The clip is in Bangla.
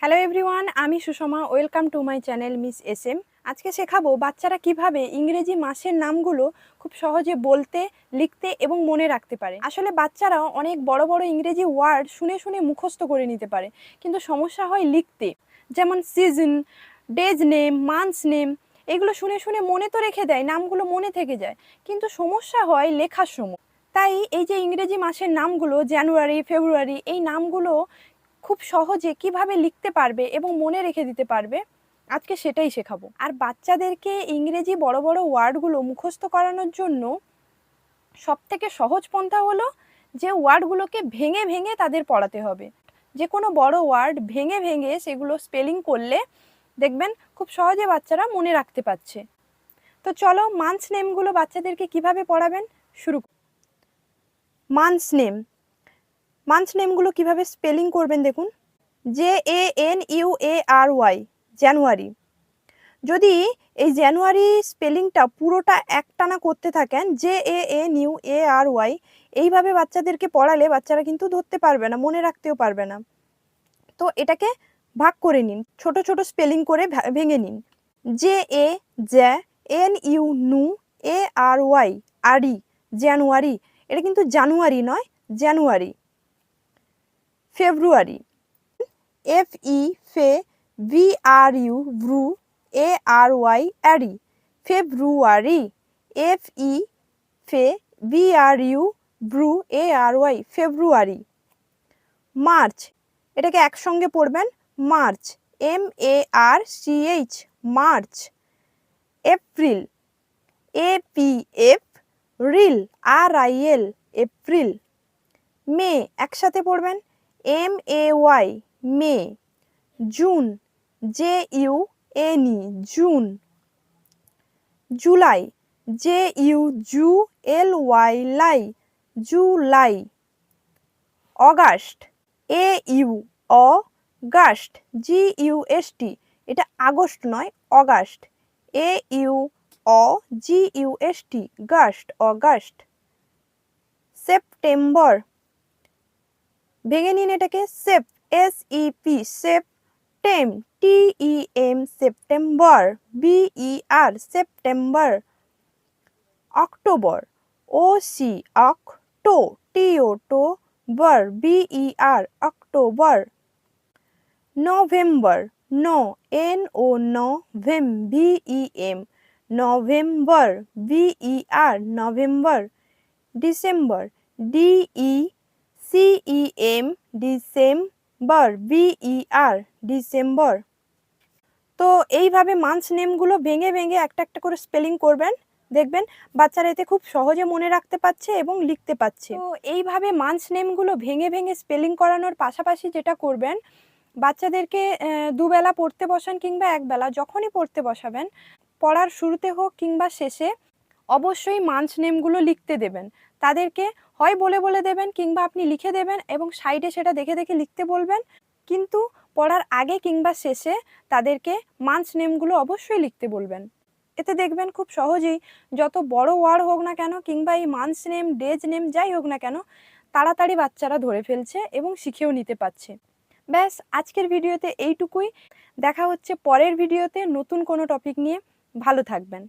হ্যালো এভরিওয়ান আমি Sushma welcome to my channel Miss S M আজকে শেখাবো বাচ্চারা কীভাবে ইংরেজি মাসের নামগুলো খুব সহজে বলতে, লিখতে এবং মনে রাখতে পারে। আসলে বাচ্চারা অনেক বড় বড় ইংরেজি ওয়ার্ড শুনে শুনে মুখস্থ করে নিতে পারে, কিন্তু সমস্যা হয় লিখতে। যেমন season days name months name এগুলো শুনে শুনে মনে তো রেখে দেয়, নামগুলো মনে থেকে যায়, কিন্তু সমস্যা হয় লেখার সময়। তাই এই যে ইংরেজি মাসের নামগুলো জানুয়ারি ফেব্রুয়ারি এই নামগুলো খুব সহজে কীভাবে লিখতে পারবে এবং মনে রেখে দিতে পারবে, আজকে সেটাই শেখাবো। আর বাচ্চাদেরকে ইংরেজি বড় বড় ওয়ার্ডগুলো মুখস্থ করানোর জন্য সব থেকে সহজ পন্থা হলো যে ওয়ার্ডগুলোকে ভেঙে ভেঙে তাদের পড়াতে হবে। যে কোনো বড় ওয়ার্ড ভেঙে ভেঙে সেগুলো স্পেলিং করলে দেখবেন খুব সহজে বাচ্চারা মনে রাখতে পারছে। তো চলো মান্থস নেমগুলো বাচ্চাদেরকে কীভাবে পড়াবেন? শুরু মান্থস নেম মান্থস নেমগুলো কীভাবে স্পেলিং করবেন দেখুন? J A N U A R Y January যদি এই জানুয়ারি স্পেলিংটা পুরোটা একটানা করতে থাকেন J A N U A R Y এইভাবে বাচ্চাদেরকে পড়ালে বাচ্চারা কিন্তু ধরতে পারবে না, মনে রাখতেও পারবে না। তো এটাকে ভাগ করে নিন, ছোট ছোট স্পেলিং করে ভেঙে নিন। জে এ জ্যা এন ইউ নু এ আর ওয়াই আরি জানুয়ারি এটা কিন্তু জানুয়ারি নয় জানুয়ারি February. F E fe V R U bru A R Y ary February. F E fe V R U bru A R Y February. March. এটাকে একসঙ্গে পড়বেন। March. M A R C H March. April. A P F reel, R I L, April. May. একসাথে পড়বেন। M A Y May June J U N E June July J U zoo L Y lie July August A U অ গাস্ট জি ইউ এস টি এটা আগস্ট নয় August A U au G U S T gust August September ভেঙে নিন এটাকে shape S E P shape টেম T E M September B E R September, October O C অক টো টি ও টো বর B E R October, November, ন এন ও ন ভেম E M November B E R November, December D E C E M December B E আর ডিসেম্বর তো এইভাবে মান্থস নেমগুলো ভেঙে ভেঙে একটা একটা করে স্পেলিং করবেন। দেখবেন বাচ্চারা এতে খুব সহজে মনে রাখতে পারছে এবং লিখতে পারছে। তো এইভাবে মান্থস নেমগুলো ভেঙে ভেঙে স্পেলিং করানোর পাশাপাশি যেটা করবেন, বাচ্চাদেরকে দুবেলা পড়তে বসান কিংবা একবেলা যখনই পড়তে বসাবেন, পড়ার শুরুতে হোক কিংবা শেষে অবশ্যই মান্থস নেমগুলো লিখতে দেবেন। তাদেরকে হয় বলে বলে দেবেন কিংবা আপনি লিখে দেবেন এবং সাইডে সেটা দেখে দেখে লিখতে বলবেন। কিন্তু পড়ার আগে কিংবা শেষে তাদেরকে মান্থস নেমগুলো অবশ্যই লিখতে বলবেন। এতে দেখবেন খুব সহজেই যত বড় ওয়ার্ড হোক না কেন কিংবা এই মান্থস নেম, ডেজ নেম যাই হোক না কেন তাড়াতাড়ি বাচ্চারা ধরে ফেলছে এবং শিখেও নিতে পারছে। ব্যাস, আজকের ভিডিওতে এইটুকুই। দেখা হচ্ছে পরের ভিডিওতে নতুন কোনো টপিক নিয়ে। ভালো থাকবেন।